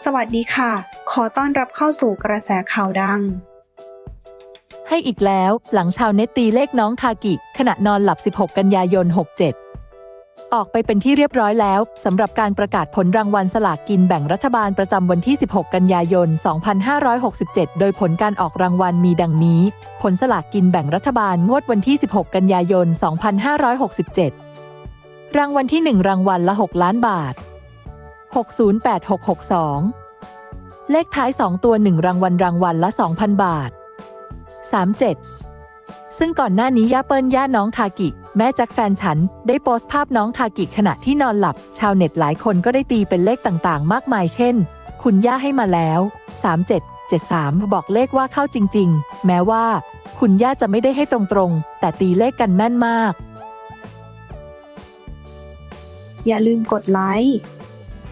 สวัสดีค่ะ ขอต้อนรับเข้าสู่กระแสข่าวดัง ให้อีกแล้วหลังชาวเน็ตตีเลขน้องคากิ ขณะนอนหลับ 16 กันยายน 67 ออกไปเป็นที่เรียบร้อยแล้วสำหรับการประกาศผลรางวัลสลากกินแบ่งรัฐบาลประจำวันที่ 16 กันยายน 2567 โดยผลการออกรางวัลมีดังนี้ ผลสลากกินแบ่งรัฐบาลงวดวันที่ 16 กันยายน 2567 รางวัลที่ 1 รางวัลละ 6 ล้านบาท 608662 เลขท้าย 2 ตัว 1 รางวัลรางวัลละ 2,000 บาท 37 ซึ่งก่อนหน้านี้ย่าเปิ้ลย่าน้องคากิ แม่แจ็คแฟนฉัน ได้โพสต์ภาพน้องคากิขณะที่นอนหลับ ชาวเน็ตหลายคนก็ได้ตีเป็นเลขต่างๆ มากมายเช่น คุณย่าให้มาแล้ว 3773 บอกเลขว่าเข้าจริง ๆ แม้ว่า คุณย่าจะไม่ได้ให้ตรงๆ แต่ตีเลขกันแม่นมาก อย่าลืมกดไลค์